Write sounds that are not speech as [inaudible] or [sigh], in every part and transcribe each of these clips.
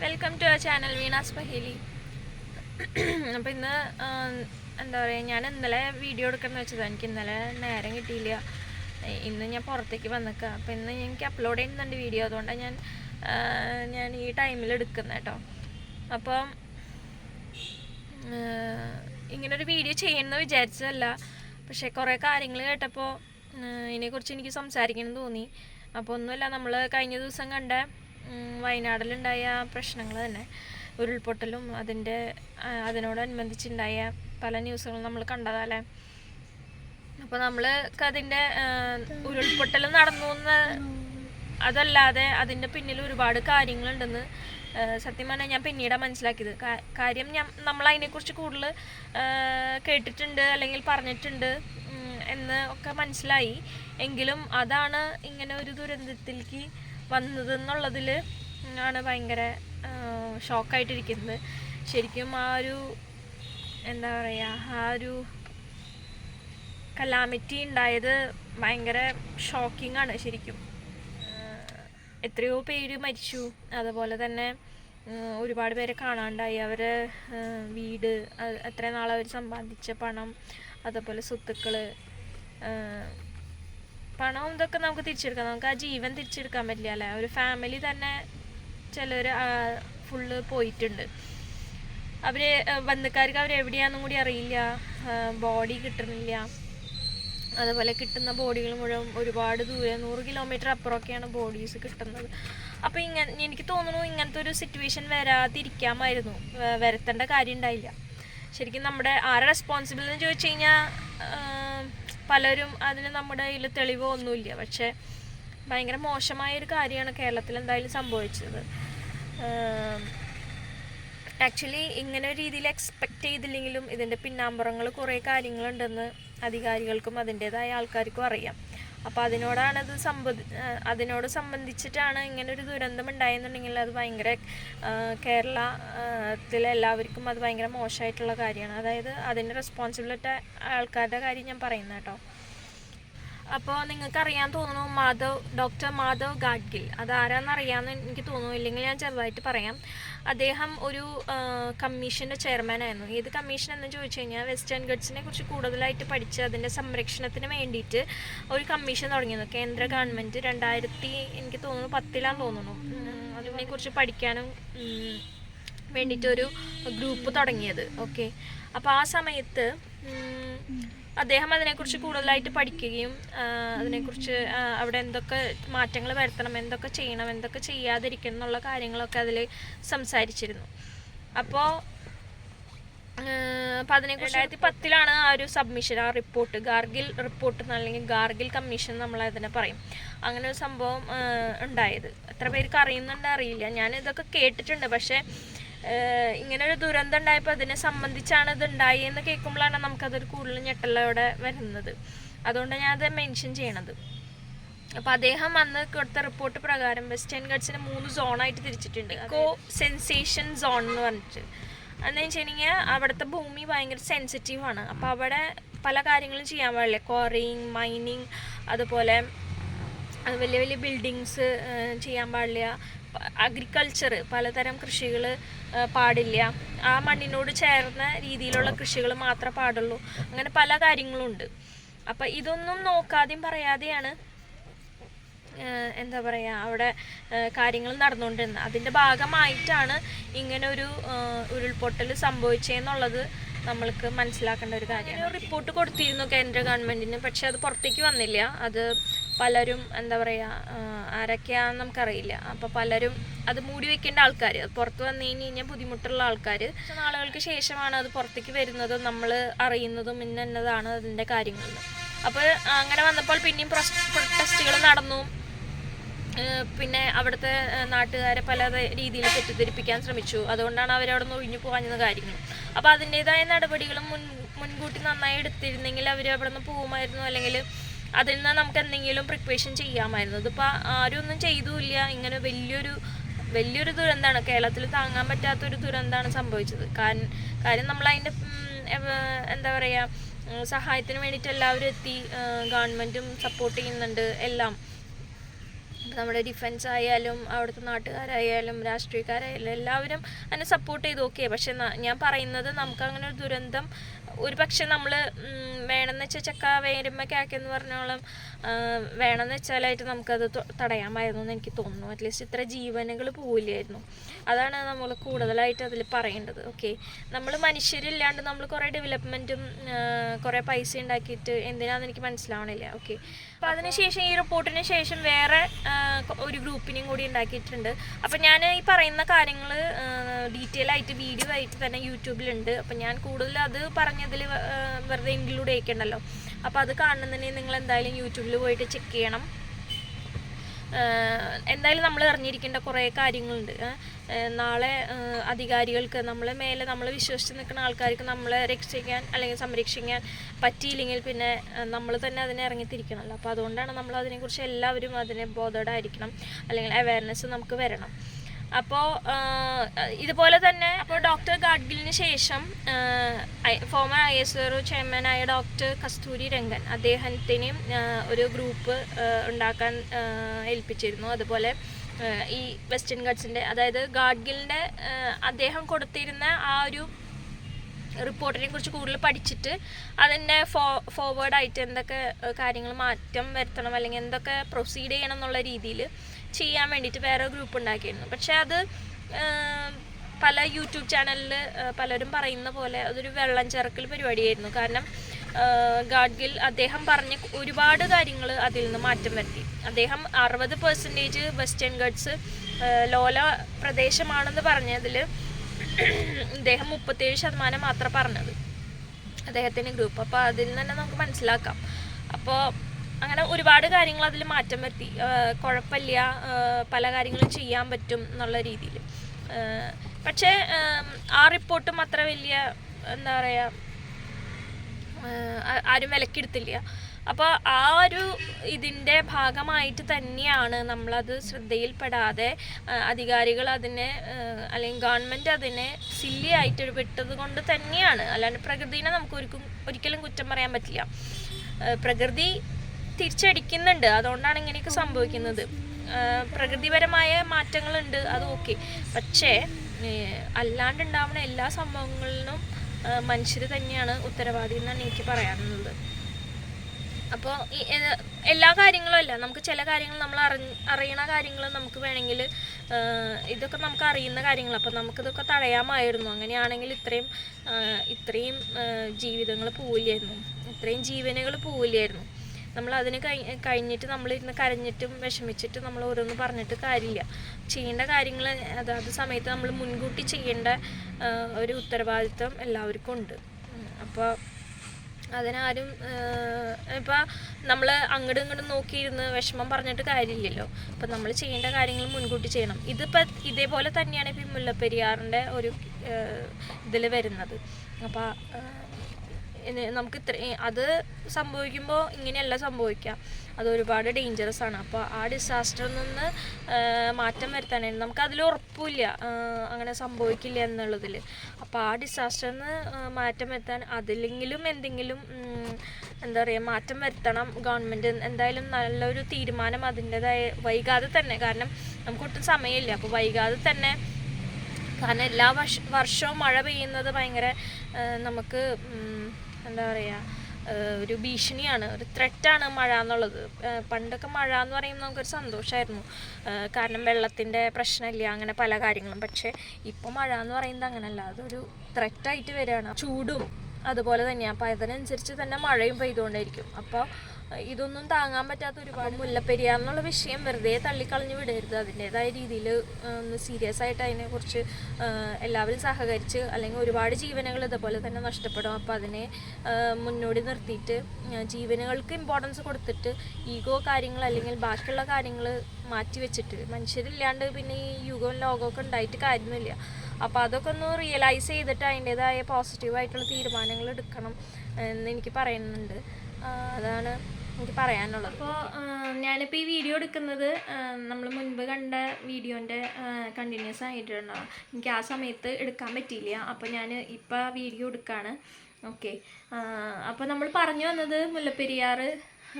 Welcome to our channel Veena's Paheli അപ്പോൾ ഇന്ന് എന്താ പറയുക ഞാൻ ഇന്നലെ വീഡിയോ എടുക്കണം വെച്ചതാണ് എനിക്ക് ഇന്നലെ നേരം കിട്ടിയില്ല. ഇന്ന് ഞാൻ പുറത്തേക്ക് വന്നേക്കാം. അപ്പോൾ ഇന്ന് എനിക്ക് അപ്ലോഡ് ചെയ്യുന്നുണ്ട് വീഡിയോ അതുകൊണ്ടാണ് ഞാൻ ഞാൻ ഈ ടൈമിൽ എടുക്കുന്നത് കേട്ടോ അപ്പം ഇങ്ങനൊരു വീഡിയോ ചെയ്യണമെന്ന് വിചാരിച്ചതല്ല. പക്ഷേ കുറേ കാര്യങ്ങൾ കേട്ടപ്പോൾ ഇതിനെക്കുറിച്ച് എനിക്ക് സംസാരിക്കണം തോന്നി. അപ്പോൾ ഒന്നുമില്ല നമ്മൾ കഴിഞ്ഞ ദിവസം കണ്ട ഉം, വയനാട്ടിലുണ്ടായ പ്രശ്നങ്ങൾ തന്നെ. ഉരുൾപൊട്ടലും അതിന്റെ അതിനോടനുബന്ധിച്ചുണ്ടായ പല ന്യൂസുകളും നമ്മൾ കണ്ടതല്ലേ? അപ്പോൾ നമ്മൾ അതിന്റെ ഉരുൾപൊട്ടൽ നടന്നു എന്ന് അതല്ലാതെ അതിന്റെ പിന്നിൽ ഒരുപാട് കാര്യങ്ങളുണ്ടെന്ന് സത്യം പറഞ്ഞാൽ ഞാൻ പിന്നീടാണ് മനസ്സിലാക്കിയത്. കാര്യം ഞാൻ നമ്മൾ അതിനെക്കുറിച്ച് കൂടുതൽ കേട്ടിട്ടുണ്ട് അല്ലെങ്കിൽ പറഞ്ഞിട്ടുണ്ട് എന്ന് ഒക്കെ മനസ്സിലായി. എങ്കിലും അതാണ് ഇങ്ങനെ ഒരു ദുരന്തത്തിലേക്ക് വന്നത് എന്നുള്ളതിൽ ആണ് ഭയങ്കര ഷോക്കായിട്ടിരിക്കുന്നത്. ശരിക്കും ആ ഒരു എന്താ പറയുക ആ ഒരു കലാമിറ്റി ഉണ്ടായത് ഭയങ്കര ഷോക്കിംഗ് ആണ് ശരിക്കും. എത്രയോ പേര് മരിച്ചു. അതുപോലെ തന്നെ ഒരുപാട് പേരെ കാണാണ്ടായി. അവർ വീട് എത്ര നാളവർ സമ്പാദിച്ച പണം അതുപോലെ സ്വത്തുക്കൾ പണം ഇതൊക്കെ നമുക്ക് തിരിച്ചെടുക്കാം. നമുക്ക് ആ ജീവൻ തിരിച്ചെടുക്കാൻ പറ്റില്ല അല്ലേ? ഒരു ഫാമിലി തന്നെ ചിലർ ഫുള്ള് പോയിട്ടുണ്ട്. അവർ ബന്ധുക്കാർക്ക് അവർ എവിടെയാണെന്നും കൂടി അറിയില്ല. ബോഡി കിട്ടുന്നില്ല അതുപോലെ കിട്ടുന്ന ബോഡികൾ മുഴുവൻ ഒരുപാട് ദൂരെ നൂറ് കിലോമീറ്റർ അപ്പുറമൊക്കെയാണ് ബോഡീസ് കിട്ടുന്നത്. അപ്പോൾ ഇങ്ങനെ എനിക്ക് തോന്നുന്നു ഇങ്ങനത്തെ ഒരു സിറ്റുവേഷൻ വരാതിരിക്കാമായിരുന്നു. വരുത്തേണ്ട കാര്യം ഉണ്ടായില്ല. ശരിക്കും നമ്മുടെ ആരെ റെസ്പോൺസിബിൾ എന്ന് ചോദിച്ചു കഴിഞ്ഞാൽ പലരും അതിന് നമ്മുടെ കയ്യിൽ തെളിവോ ഒന്നുമില്ല. പക്ഷേ ഭയങ്കര മോശമായ ഒരു കാര്യമാണ് കേരളത്തിൽ എന്തായാലും സംഭവിച്ചത്. ആക്ച്വലി ഇങ്ങനെ ഒരു രീതിയിൽ എക്സ്പെക്റ്റ് ചെയ്തില്ലെങ്കിലും ഇതിന്റെ പിന്നാമ്പുറങ്ങൾ കുറേ കാര്യങ്ങളുണ്ടെന്ന് അധികാരികൾക്കും അതിന്റേതായ ആൾക്കാർക്കും അറിയാം. അപ്പോൾ അതിനോടാണ് അത് സംബന്ധി അതിനോട് സംബന്ധിച്ചിട്ടാണ് ഇങ്ങനെ ഒരു ദുരന്തം ഉണ്ടായെന്നുണ്ടെങ്കിൽ അത് ഭയങ്കര കേരളത്തിലെ എല്ലാവർക്കും അത് ഭയങ്കര മോശമായിട്ടുള്ള കാര്യമാണ്. അതായത് അതിന്റെ റെസ്പോൺസിബിലിറ്റി ആൾക്കാരുടെ കാര്യം ഞാൻ പറയുന്നത് കേട്ടോ അപ്പോൾ നിങ്ങൾക്ക് അറിയാൻ തോന്നുന്നു മാധവ് ഡോക്ടർ മാധവ് ഗാഡ്ഗിൽ. അത് ആരാന്ന് അറിയാമെന്ന് എനിക്ക് തോന്നുന്നു. ഇല്ലെങ്കിൽ ഞാൻ ചെറുതായിട്ട് പറയാം. അദ്ദേഹം ഒരു കമ്മീഷന്റെ ചെയർമാൻ ആയിരുന്നു. ഏത് കമ്മീഷൻ എന്ന് ചോദിച്ചു കഴിഞ്ഞാൽ വെസ്റ്റേൺ ഗഡ്സിനെ കുറിച്ച് കൂടുതലായിട്ട് പഠിച്ച് അതിന്റെ സംരക്ഷണത്തിന് വേണ്ടിയിട്ട് ഒരു കമ്മീഷൻ തുടങ്ങിയത് കേന്ദ്ര ഗവൺമെന്റ് രണ്ടായിരത്തി എനിക്ക് തോന്നുന്നു പത്തിലാന്ന് തോന്നുന്നു. അതിനെ അതിനെക്കുറിച്ച് പഠിക്കാനും വേണ്ടിയിട്ടൊരു ഗ്രൂപ്പ് തുടങ്ങിയത്. ഓക്കെ. അപ്പോൾ ആ സമയത്ത് അദ്ദേഹം അതിനെക്കുറിച്ച് കൂടുതലായിട്ട് പഠിക്കുകയും അതിനെക്കുറിച്ച് അവിടെ എന്തൊക്കെ മാറ്റങ്ങൾ വരുത്തണം എന്തൊക്കെ ചെയ്യണം എന്തൊക്കെ ചെയ്യാതിരിക്കണം എന്നുള്ള കാര്യങ്ങളൊക്കെ അതിൽ സംസാരിച്ചിരുന്നു. അപ്പോൾ അപ്പം രണ്ടായിരത്തി പത്തിലാണ് ആ ഒരു സബ്മിഷൻ ആ റിപ്പോർട്ട് ഗാർഗിൽ റിപ്പോർട്ട് അല്ലെങ്കിൽ ഗാർഗിൽ കമ്മീഷൻ നമ്മൾ അതിനെ പറയും. അങ്ങനെ ഒരു സംഭവം ഉണ്ടായത്. എത്ര പേർക്ക് അറിയുന്നുണ്ടോ അറിയില്ല. ഞാൻ ഇതൊക്കെ കേട്ടിട്ടുണ്ട്. പക്ഷേ ഇങ്ങനെ ഒരു ദുരന്തം ഉണ്ടായപ്പോൾ അതിനെ സംബന്ധിച്ചാണ് ഇത് ഉണ്ടായി എന്ന് കേൾക്കുമ്പോഴാണ് നമുക്കതൊരു കൂടുതൽ ഞെട്ടലോടെ വരുന്നത്. അതുകൊണ്ട് ഞാൻ അത് മെൻഷൻ ചെയ്യണത്. അപ്പോൾ അദ്ദേഹം അന്ന് കൊടുത്ത റിപ്പോർട്ട് പ്രകാരം വെസ്റ്റേൺ ഗഡ്സിനെ മൂന്ന് സോണായിട്ട് തിരിച്ചിട്ടുണ്ട്. ഇക്കോ സെൻസേഷൻ സോൺ എന്ന് പറഞ്ഞിട്ട്. എന്ന് വെച്ചിട്ടുണ്ടെങ്കിൽ അവിടുത്തെ ഭൂമി ഭയങ്കര സെൻസിറ്റീവ് ആണ്. അപ്പോൾ അവിടെ പല കാര്യങ്ങളും ചെയ്യാൻ പാടില്ല? ക്വാറിങ് മൈനിങ് അതുപോലെ അത് വലിയ വലിയ ബിൽഡിങ്സ് ചെയ്യാൻ പാടില്ല. അഗ്രികൾച്ചർ പലതരം കൃഷികൾ പാടില്ല. ആ മണ്ണിനോട് ചേർന്ന രീതിയിലുള്ള കൃഷികൾ മാത്രമേ പാടുള്ളൂ. അങ്ങനെ പല കാര്യങ്ങളുണ്ട്. അപ്പം ഇതൊന്നും നോക്കാതെയും പറയാതെയാണ് എന്താ പറയുക അവിടെ കാര്യങ്ങൾ നടന്നുകൊണ്ടിരുന്നത്. അതിന്റെ ഭാഗമായിട്ടാണ് ഇങ്ങനെ ഒരു ഉരുൾപൊട്ടൽ സംഭവിച്ചതെന്നുള്ളത് നമ്മൾക്ക് മനസ്സിലാക്കേണ്ട ഒരു കാര്യമാണ്. റിപ്പോർട്ട് കൊടുത്തിരുന്നു കേന്ദ്ര ഗവൺമെന്റിന് പക്ഷേ അത് പുറത്തേക്ക് വന്നില്ല. അത് പലരും എന്താ പറയുക ആരൊക്കെയാണെന്ന് നമുക്കറിയില്ല. അപ്പോൾ പലരും അത് മൂടി വെക്കേണ്ട ആൾക്കാർ പുറത്ത് വന്നു കഴിഞ്ഞ് കഴിഞ്ഞാൽ ബുദ്ധിമുട്ടുള്ള ആൾക്കാർ നാളുകൾക്ക് ശേഷമാണ് അത് പുറത്തേക്ക് വരുന്നതും നമ്മൾ അറിയുന്നതും ഇന്ന എന്നതാണ് അതിന്റെ കാര്യങ്ങൾ. അപ്പോൾ അങ്ങനെ വന്നപ്പോൾ പിന്നെയും പ്രൊട്ടസ്റ്റുകൾ നടന്നു. പിന്നെ അവിടുത്തെ നാട്ടുകാരെ പല രീതിയിൽ തെറ്റിദ്ധരിപ്പിക്കാൻ ശ്രമിച്ചു. അതുകൊണ്ടാണ് അവരവിടെ നിന്ന് ഒഴിഞ്ഞു പോകാഞ്ഞത് കാര്യങ്ങൾ. അപ്പോൾ അതിന്റെതായ നടപടികളും മുൻ മുൻകൂട്ടി നന്നായി എടുത്തിരുന്നെങ്കിൽ അവർ അവിടെ നിന്ന് പോകുമായിരുന്നു. അല്ലെങ്കിൽ അതിൽ നിന്ന് നമുക്ക് എന്തെങ്കിലും പ്രിപ്പറേഷൻ ചെയ്യാമായിരുന്നു. ഇതിപ്പോൾ ആരും ഒന്നും ചെയ്തുമില്ല ഇങ്ങനെ വലിയൊരു വലിയൊരു ദുരന്തമാണ് കേരളത്തിൽ താങ്ങാൻ പറ്റാത്തൊരു ദുരന്തമാണ് സംഭവിച്ചത്. കാരണം കാര്യം നമ്മൾ അതിന്റെ എന്താ പറയുക സഹായത്തിന് വേണ്ടിയിട്ട് എല്ലാവരും എത്തി ഗവൺമെന്റും സപ്പോർട്ട് ചെയ്യുന്നുണ്ട് എല്ലാം. നമ്മുടെ ഡിഫൻസ് ആയാലും അവിടുത്തെ നാട്ടുകാരായാലും രാഷ്ട്രീയക്കാരായാലും എല്ലാവരും അതിനെ സപ്പോർട്ട് ചെയ്ത് ഓക്കെ പക്ഷെ ഞാൻ പറയുന്നത് നമുക്കങ്ങനെ ഒരു ദുരന്തം ഒരു പക്ഷെ നമ്മൾ വേണമെന്ന് വെച്ചാൽ ചക്ക വേരുമ്മക്കാക്കെന്ന് പറഞ്ഞോളം വേണമെന്ന് വെച്ചാലായിട്ട് നമുക്കത് തടയാമായിരുന്നു എന്ന് എനിക്ക് തോന്നുന്നു. അറ്റ്ലീസ്റ്റ് ഇത്ര ജീവനുകൾ പോവില്ലായിരുന്നു. അതാണ് നമ്മൾ കൂടുതലായിട്ട് അതിൽ പറയേണ്ടത്. ഓക്കെ നമ്മൾ മനുഷ്യരില്ലാണ്ട് നമ്മൾ കുറേ ഡെവലപ്മെന്റും കുറേ പൈസ ഉണ്ടാക്കിയിട്ട് എന്തിനാണെന്ന് എനിക്ക് മനസ്സിലാവണില്ല. ഓക്കെ അപ്പോൾ അതിനുശേഷം ഈ റിപ്പോർട്ടിന് ശേഷം വേറെ ഒരു ഗ്രൂപ്പിനെയും കൂടി ഉണ്ടാക്കിയിട്ടുണ്ട് അപ്പോൾ ഞാൻ ഈ പറയുന്ന കാര്യങ്ങൾ ഡീറ്റെയിൽ ആയിട്ട് വീഡിയോ ആയിട്ട് തന്നെ യൂട്യൂബിലുണ്ട്. അപ്പോൾ ഞാൻ കൂടുതൽ അത് പറഞ്ഞതിൽ വെറുതെ ഇൻക്ലൂഡ് ചെയ്യിക്കണ്ടല്ലോ അപ്പോൾ അത് കാണുന്നുണ്ടെങ്കിൽ നിങ്ങൾ എന്തായാലും യൂട്യൂബിൽ പോയിട്ട് ചെക്ക് ചെയ്യണം. എന്തായാലും നമ്മൾ അറിഞ്ഞിരിക്കേണ്ട കുറേ കാര്യങ്ങളുണ്ട്. നാളെ അധികാരികൾക്ക് നമ്മളെ മേലെ നമ്മൾ വിശ്വസിച്ച് നിൽക്കുന്ന ആൾക്കാർക്ക് നമ്മളെ രക്ഷിക്കാൻ അല്ലെങ്കിൽ സംരക്ഷിക്കാൻ പറ്റിയില്ലെങ്കിൽ പിന്നെ നമ്മൾ തന്നെ അതിനെ ഇറങ്ങിത്തിരിക്കണമല്ലോ അപ്പോൾ അതുകൊണ്ടാണ് നമ്മൾ അതിനെക്കുറിച്ച് എല്ലാവരും അതിനെ ബോധേഡായിരിക്കണം. അല്ലെങ്കിൽ അവയർനെസ് നമുക്ക് വരണം. അപ്പോൾ ഇതുപോലെ തന്നെ അപ്പോൾ ഡോക്ടർ ഗാഡ്ഗിലിന് ശേഷം ഫോമർ ഐ എസ് ആർ ചെയർമാനായ ഡോക്ടർ കസ്തൂരി രംഗൻ അദ്ദേഹത്തിനെയും ഒരു ഗ്രൂപ്പ് ഉണ്ടാക്കാൻ ഏൽപ്പിച്ചിരുന്നു. അതുപോലെ ഈ വെസ്റ്റേൺ ഗഡ്സിന്റെ അതായത് ഗാഡ്ഗിലിന്റെ അദ്ദേഹം കൊടുത്തിരുന്ന ആ ഒരു റിപ്പോർട്ടിനെ കുറിച്ച് കൂടുതൽ പഠിച്ചിട്ട് അതിന്റെ ഫോ ഫോർവേഡായിട്ട് എന്തൊക്കെ കാര്യങ്ങൾ മാറ്റം വരുത്തണം അല്ലെങ്കിൽ എന്തൊക്കെ പ്രൊസീഡ് ചെയ്യണം എന്നുള്ള രീതിയിൽ ചെയ്യാൻ വേണ്ടിയിട്ട് വേറെ ഗ്രൂപ്പ് ഉണ്ടാക്കിയിരുന്നു. പക്ഷേ അത് പല യൂട്യൂബ് ചാനലിൽ പലരും പറയുന്ന പോലെ അതൊരു വെള്ളം ചേർക്കൽ പരിപാടിയായിരുന്നു. കാരണം ഗാഡ്ഗിൽ അദ്ദേഹം പറഞ്ഞ ഒരുപാട് കാര്യങ്ങൾ അതിൽ നിന്ന് മാറ്റം വരുത്തി. അദ്ദേഹം അറുപത് പെർസെന്റേജ് വെസ്റ്റേൺ ഗഡ്സ് ലോല പ്രദേശമാണെന്ന് പറഞ്ഞതിൽ ഇദ്ദേഹം മുപ്പത്തേഴ് ശതമാനം മാത്രം പറഞ്ഞത്. അദ്ദേഹത്തിന്റെ ഗ്രൂപ്പ് അപ്പോൾ അതിൽ നിന്ന് തന്നെ നമുക്ക് മനസ്സിലാക്കാം. അപ്പോൾ അങ്ങനെ ഒരുപാട് കാര്യങ്ങൾ അതിൽ മാറ്റം വരുത്തി. കുഴപ്പമില്ല പല കാര്യങ്ങളും ചെയ്യാൻ പറ്റും എന്നുള്ള രീതിയിൽ. പക്ഷേ ആ റിപ്പോർട്ടും അത്ര വലിയ എന്താ പറയുക ആരും വിലക്കെടുത്തില്ല. അപ്പോൾ ആ ഒരു ഇതിന്റെ ഭാഗമായിട്ട് തന്നെയാണ് നമ്മളത് ശ്രദ്ധയിൽപ്പെടാതെ അധികാരികൾ അതിനെ അല്ലെങ്കിൽ ഗവൺമെന്റ് അതിനെ സില്ലി ആയിട്ട് വിട്ടത് കൊണ്ട് തന്നെയാണ്. അല്ലാണ്ട് പ്രകൃതിനെ നമുക്ക് ഒരിക്കും ഒരിക്കലും കുറ്റം പറയാൻ പറ്റില്ല. പ്രകൃതി തിരിച്ചടിക്കുന്നുണ്ട്. അതുകൊണ്ടാണ് ഇങ്ങനെയൊക്കെ സംഭവിക്കുന്നത്. പ്രകൃതിപരമായ മാറ്റങ്ങളുണ്ട് അത് ഓക്കെ പക്ഷേ അല്ലാണ്ടുണ്ടാവുന്ന എല്ലാ സംഭവങ്ങളിലും മനുഷ്യർ തന്നെയാണ് ഉത്തരവാദി എന്നാണ് എനിക്ക് പറയാനുള്ളത്. അപ്പോൾ എല്ലാ കാര്യങ്ങളും അല്ല. നമുക്ക് ചില കാര്യങ്ങൾ നമ്മൾ അറിഞ്ഞ അറിയണ കാര്യങ്ങൾ നമുക്ക് വേണമെങ്കിൽ ഇതൊക്കെ നമുക്ക് അറിയുന്ന കാര്യങ്ങൾ. അപ്പോൾ നമുക്കിതൊക്കെ തടയാമായിരുന്നു. അങ്ങനെയാണെങ്കിൽ ഇത്രയും ഇത്രയും ജീവിതങ്ങൾ പോവില്ലായിരുന്നു. ഇത്രയും ജീവനുകൾ പോവില്ലായിരുന്നു. നമ്മൾ അതിന് കഴി കഴിഞ്ഞിട്ട് നമ്മളിരുന്ന് കരഞ്ഞിട്ടും വിഷമിച്ചിട്ടും നമ്മൾ ഓരോന്ന് പറഞ്ഞിട്ട് കാര്യമില്ല. ചെയ്യേണ്ട കാര്യങ്ങൾ അതാത് സമയത്ത് നമ്മൾ മുൻകൂട്ടി ചെയ്യേണ്ട ഒരു ഉത്തരവാദിത്വം എല്ലാവർക്കും ഉണ്ട്. അപ്പോൾ അതിനാരും ഇപ്പോൾ നമ്മൾ അങ്ങോട്ടും ഇങ്ങോട്ടും നോക്കിയിരുന്ന് വിഷമം പറഞ്ഞിട്ട് കാര്യമില്ലല്ലോ. അപ്പം നമ്മൾ ചെയ്യേണ്ട കാര്യങ്ങൾ മുൻകൂട്ടി ചെയ്യണം. ഇതിപ്പോൾ ഇതേപോലെ തന്നെയാണ് ഇപ്പം മുല്ലപ്പെരിയാറിന്റെ ഒരു ഇതിൽ വരുന്നത്. അപ്പോൾ നമുക്ക് ഇത്ര അത് സംഭവിക്കുമ്പോൾ ഇങ്ങനെയല്ല സംഭവിക്കുക. അത് ഒരുപാട് ഡേഞ്ചറസ് ആണ്. അപ്പോൾ ആ ഡിസാസ്റ്ററിൽ നിന്ന് മാറ്റം വരുത്താനായിരുന്നു നമുക്ക് അതിൽ ഉറപ്പില്ല അങ്ങനെ സംഭവിക്കില്ല എന്നുള്ളതിൽ അപ്പോൾ ആ ഡിസാസ്റ്ററിൽ നിന്ന് മാറ്റം വരുത്താൻ അതിലെങ്കിലും എന്തെങ്കിലും എന്താ പറയുക മാറ്റം വരുത്തണം ഗവൺമെന്റ് എന്തായാലും നല്ലൊരു തീരുമാനം അതിന്റെതായ വൈകാതെ തന്നെ. കാരണം നമുക്ക് ഒട്ടും സമയമില്ല. അപ്പോൾ വൈകാതെ തന്നെ കാരണം എല്ലാ വർഷ വർഷവും മഴ പെയ്യുന്നത് ഭയങ്കര നമുക്ക് എന്താ പറയുക ഒരു ഭീഷണിയാണ് ഒരു ത്രെറ്റാണ് മഴ എന്നുള്ളത്. പണ്ടൊക്കെ മഴ എന്ന് പറയുമ്പോൾ നമുക്കൊരു സന്തോഷമായിരുന്നു കാരണം വെള്ളത്തിന്റെ പ്രശ്നമില്ല അങ്ങനെ പല കാര്യങ്ങളും. പക്ഷേ ഇപ്പോൾ മഴ എന്ന് പറയുന്നത് അങ്ങനെയല്ല അതൊരു ത്രെറ്റായിട്ട് വരികയാണ്. ചൂടും അതുപോലെ തന്നെയാണ് അപ്പോൾ അതിനനുസരിച്ച് തന്നെ മഴയും പെയ്തുകൊണ്ടേയിരിക്കും. അപ്പോൾ ഇതൊന്നും താങ്ങാൻ പറ്റാത്ത ഒരുപാട് മുല്ലപ്പെരിയാർ എന്നുള്ള വിഷയം വെറുതെ തള്ളിക്കളഞ്ഞ് വിടരുത്. അതിന്റെതായ രീതിയിൽ ഒന്ന് സീരിയസ് ആയിട്ട് അതിനെക്കുറിച്ച് എല്ലാവരും സഹകരിച്ച് അല്ലെങ്കിൽ ഒരുപാട് ജീവനുകൾ ഇതുപോലെ തന്നെ നഷ്ടപ്പെടും. അപ്പോൾ അതിനെ മുന്നോടി നിർത്തിയിട്ട് ജീവനുകൾക്ക് ഇമ്പോർട്ടൻസ് കൊടുത്തിട്ട് ഈഗോ കാര്യങ്ങൾ അല്ലെങ്കിൽ ബാക്കിയുള്ള കാര്യങ്ങൾ മാറ്റി വെച്ചിട്ട് മനുഷ്യരില്ലാണ്ട് പിന്നെ ഈ യുഗവും ലോകമൊക്കെ ഉണ്ടായിട്ട് കാര്യമൊന്നുമില്ല. അപ്പോൾ അതൊക്കെ ഒന്ന് റിയലൈസ് ചെയ്തിട്ട് അതിന്റെതായ പോസിറ്റീവായിട്ടുള്ള തീരുമാനങ്ങൾ എടുക്കണം എന്ന് എനിക്ക് പറയുന്നുണ്ട്. അതാണ് എനിക്ക് പറയാനുള്ളത്. അപ്പോൾ ഞാനിപ്പോൾ ഈ വീഡിയോ എടുക്കുന്നത് നമ്മൾ മുൻപ് കണ്ട വീഡിയോന്റെ കണ്ടിന്യൂസ് ആയിട്ടുണ്ടാവും എനിക്ക് ആ സമയത്ത് എടുക്കാൻ പറ്റിയില്ല. അപ്പോൾ ഞാൻ ഇപ്പോൾ വീഡിയോ എടുക്കുകയാണ് ഓക്കെ അപ്പോൾ നമ്മൾ പറഞ്ഞു വന്നത് മുല്ലപ്പെരിയാർ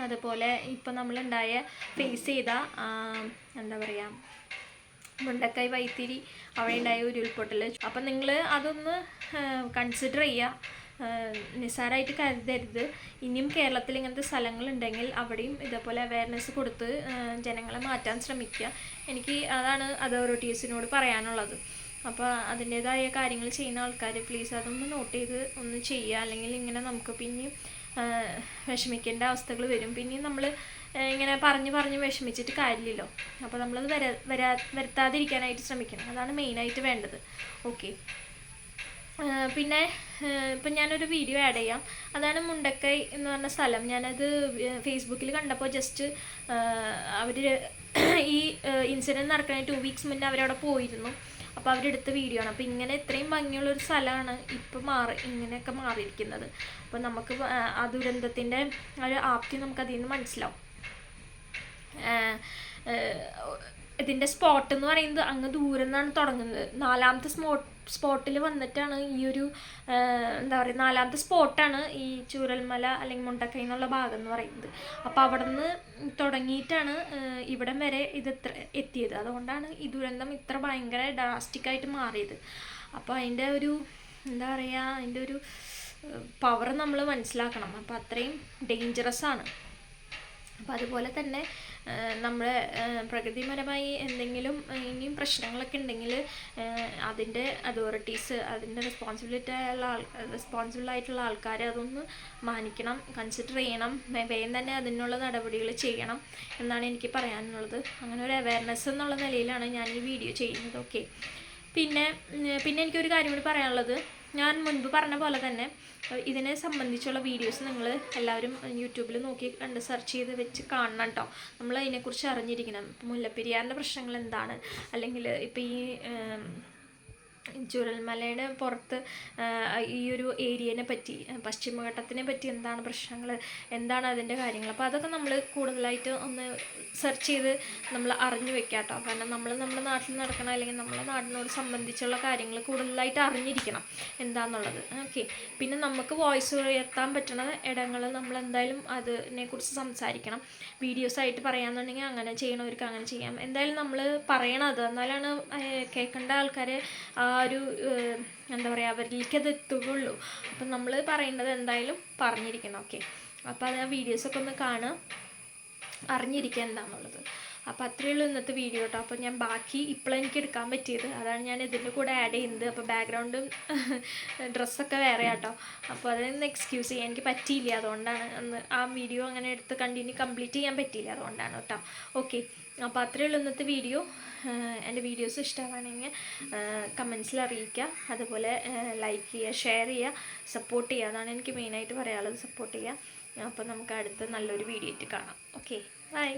അതുപോലെ ഇപ്പം നമ്മളുണ്ടായ ഫേസ് ചെയ്ത എന്താ പറയുക മുണ്ടക്കൈ വൈത്തിരി അവിടെ ഉണ്ടായ ഉരുൾപൊട്ടൽ. അപ്പം നിങ്ങൾ അതൊന്ന് കൺസിഡർ ചെയ്യുക നിസ്സാരമായിട്ട് കരുതരുത്. ഇനിയും കേരളത്തിൽ ഇങ്ങനത്തെ സ്ഥലങ്ങളുണ്ടെങ്കിൽ അവിടെയും ഇതേപോലെ അവയർനെസ് കൊടുത്ത് ജനങ്ങളെ മാറ്റാൻ ശ്രമിക്കുക. എനിക്ക് അതാണ് അതോറിറ്റീസിനോട് പറയാനുള്ളത്. അപ്പോൾ അതിന്റേതായ കാര്യങ്ങൾ ചെയ്യുന്ന ആൾക്കാർ പ്ലീസ് അതൊന്ന് നോട്ട് ചെയ്ത് ഒന്ന് ചെയ്യുക. അല്ലെങ്കിൽ ഇങ്ങനെ നമുക്ക് പിന്നെയും വിഷമിക്കേണ്ട അവസ്ഥകൾ വരും. പിന്നെയും നമ്മൾ ഇങ്ങനെ പറഞ്ഞ് പറഞ്ഞ് വിഷമിച്ചിട്ട് കാര്യമില്ലല്ലോ. അപ്പോൾ നമ്മളത് വരാ വരാ വരുത്താതിരിക്കാനായിട്ട് ശ്രമിക്കണം. അതാണ് മെയിനായിട്ട് വേണ്ടത്. ഓക്കെ. പിന്നെ ഇപ്പം ഞാനൊരു വീഡിയോ ആഡ് ചെയ്യാം. അതാണ് മുണ്ടക്കൈ എന്ന് പറഞ്ഞ സ്ഥലം. ഞാനത് ഫേസ്ബുക്കിൽ കണ്ടപ്പോൾ ജസ്റ്റ് അവർ ഈ ഇൻസിഡന്റ് നടക്കണ ടു വീക്സ് മുന്നേ അവരവിടെ പോയിരുന്നു. അപ്പോൾ അവരെടുത്ത വീഡിയോ ആണ്. അപ്പോൾ ഇങ്ങനെ ഇത്രയും ഭംഗിയുള്ളൊരു സ്ഥലമാണ് ഇപ്പോൾ മാറി ഇങ്ങനെയൊക്കെ മാറിയിരിക്കുന്നത്. അപ്പോൾ നമുക്ക് ആ ദുരന്തത്തിന്റെ ഒരു ആപ്തി നമുക്ക് അതിൽ നിന്ന് മനസ്സിലാവും. ഇതിന്റെ സ്പോട്ട് എന്ന് പറയുന്നത് അങ്ങ് ദൂരെ നിന്നാണ് തുടങ്ങുന്നത്. നാലാമത്തെ സ്പോ സ്പോട്ടിൽ വന്നിട്ടാണ് ഈ ഒരു എന്താ പറയുക നാലാമത്തെ സ്പോട്ടാണ് ഈ ചൂരൽമല അല്ലെങ്കിൽ മുണ്ടക്കൈ എന്നുള്ള ഭാഗം എന്ന് പറയുന്നത്. അപ്പോൾ അവിടെ നിന്ന് തുടങ്ങിയിട്ടാണ് ഇവിടം വരെ ഇത് എത്ര എത്തിയത്. അതുകൊണ്ടാണ് ഈ ദുരന്തം ഇത്ര ഭയങ്കര ഡ്രാസ്റ്റിക്കായിട്ട് മാറിയത്. അപ്പോൾ അതിന്റെ ഒരു എന്താ പറയുക അതിന്റെ ഒരു പവർ നമ്മൾ മനസ്സിലാക്കണം. അപ്പോൾ അത്രയും ഡേഞ്ചറസ് ആണ്. അപ്പോൾ അതുപോലെ തന്നെ നമ്മൾ പ്രകൃതിപരമായി എന്തെങ്കിലും ഇനിയും പ്രശ്നങ്ങളൊക്കെ ഉണ്ടെങ്കിൽ അതിന്റെ അതോറിറ്റീസ് അതിന്റെ റെസ്പോൺസിബിലിറ്റി ആയുള്ള ആൾ റെസ്പോൺസിബിൾ ആയിട്ടുള്ള ആൾക്കാർ അതൊന്ന് മാനിക്കണം കൺസിഡർ ചെയ്യണം വേഗം തന്നെ അതിനുള്ള നടപടികൾ ചെയ്യണം എന്നാണ് എനിക്ക് പറയാനുള്ളത്. അങ്ങനെ ഒരു അവയർനെസ് എന്നുള്ള നിലയിലാണ് ഞാൻ ഈ വീഡിയോ ചെയ്യുന്നത്. ഓക്കെ പിന്നെ പിന്നെ എനിക്കൊരു കാര്യം കൂടി പറയാനുള്ളത്. ഞാൻ മുൻപ് പറഞ്ഞ പോലെ തന്നെ ഇതിനെ സംബന്ധിച്ചുള്ള വീഡിയോസ് നിങ്ങൾ എല്ലാവരും യൂട്യൂബിൽ നോക്കി കണ്ട് സെർച്ച് ചെയ്ത് വെച്ച് കാണണം കേട്ടോ നമ്മൾ അതിനെക്കുറിച്ച് അറിഞ്ഞിരിക്കണം. മുല്ലപ്പെരിയാറിന്റെ പ്രശ്നങ്ങൾ എന്താണ്? അല്ലെങ്കിൽ ഇപ്പം ഈ ചുരൽമലയുടെ പുറത്ത് ഈ ഒരു ഏരിയനെ പറ്റി പശ്ചിമഘട്ടത്തിനെ പറ്റി എന്താണ് പ്രശ്നങ്ങൾ എന്താണ് അതിന്റെ കാര്യങ്ങൾ അപ്പോൾ അതൊക്കെ നമ്മൾ കൂടുതലായിട്ട് ഒന്ന് സെർച്ച് ചെയ്ത് നമ്മൾ അറിഞ്ഞു വെക്കാം കേട്ടോ കാരണം നമ്മൾ നമ്മുടെ നാട്ടിൽ നടക്കണം അല്ലെങ്കിൽ നമ്മുടെ നാടിനോട് സംബന്ധിച്ചുള്ള കാര്യങ്ങൾ കൂടുതലായിട്ട് അറിഞ്ഞിരിക്കണം എന്താണെന്നുള്ളത് ഓക്കെ. പിന്നെ നമുക്ക് വോയിസ് ഉയർത്താൻ പറ്റുന്ന ഇടങ്ങൾ നമ്മൾ എന്തായാലും അതിനെക്കുറിച്ച് സംസാരിക്കണം. വീഡിയോസ് ആയിട്ട് പറയാമെന്നുണ്ടെങ്കിൽ അങ്ങനെ ചെയ്യണവർക്ക് അങ്ങനെ ചെയ്യാം. എന്തായാലും നമ്മൾ പറയണത് എന്നാലാണ് കേൾക്കേണ്ട ആൾക്കാർ ആ ഒരു ഏഹ്, എന്താ പറയുക അവരിലേക്ക് അത് എത്തുകയുള്ളൂ അപ്പം നമ്മൾ പറയേണ്ടത് എന്തായാലും പറഞ്ഞിരിക്കണം ഓക്കെ? അപ്പോൾ അത് ആ വീഡിയോസൊക്കെ ഒന്ന് കാണുക അറിഞ്ഞിരിക്കുക എന്താണെന്നുള്ളത് അപ്പോൾ അത്രയേ ഉള്ളൂ ഇന്നത്തെ വീഡിയോ കേട്ടോ അപ്പോൾ ഞാൻ ബാക്കി ഇപ്പോഴാണ് എനിക്ക് എടുക്കാൻ പറ്റിയത്. അതാണ് ഞാൻ ഇതിന്റെ കൂടെ ആഡ് ചെയ്യുന്നത്. അപ്പോൾ ബാക്ക്ഗ്രൗണ്ടും ഡ്രസ്സൊക്കെ [laughs] വേറെ കേട്ടോ അപ്പോൾ അതൊന്ന് എക്സ്ക്യൂസ് ചെയ്യാൻ എനിക്ക് പറ്റിയില്ല. അതുകൊണ്ടാണ് അന്ന് ആ വീഡിയോ അങ്ങനെ എടുത്ത് കണ്ടിന്യൂ കംപ്ലീറ്റ് ചെയ്യാൻ പറ്റിയില്ല. അതുകൊണ്ടാണ് കേട്ടോ. ഓക്കെ അപ്പോൾ അത്രയേ ഉള്ളൂ ഇന്നത്തെ വീഡിയോ എന്റെ വീഡിയോസ് ഇഷ്ടമാണെങ്കിൽ കമൻസിൽ അറിയിക്കുക. അതുപോലെ ലൈക്ക് ചെയ്യുക ഷെയർ ചെയ്യുക സപ്പോർട്ട് ചെയ്യുക. അതാണ് എനിക്ക് മെയിനായിട്ട് പറയാനുള്ളത് സപ്പോർട്ട് ചെയ്യുക. അപ്പോൾ നമുക്ക് അടുത്ത നല്ലൊരു വീഡിയോ ആയിട്ട് കാണാം. Okay bye